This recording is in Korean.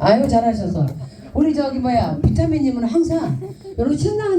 아유 잘하셔서. 우리 저기 뭐야 비타민님은 항상 여러분 신나한데?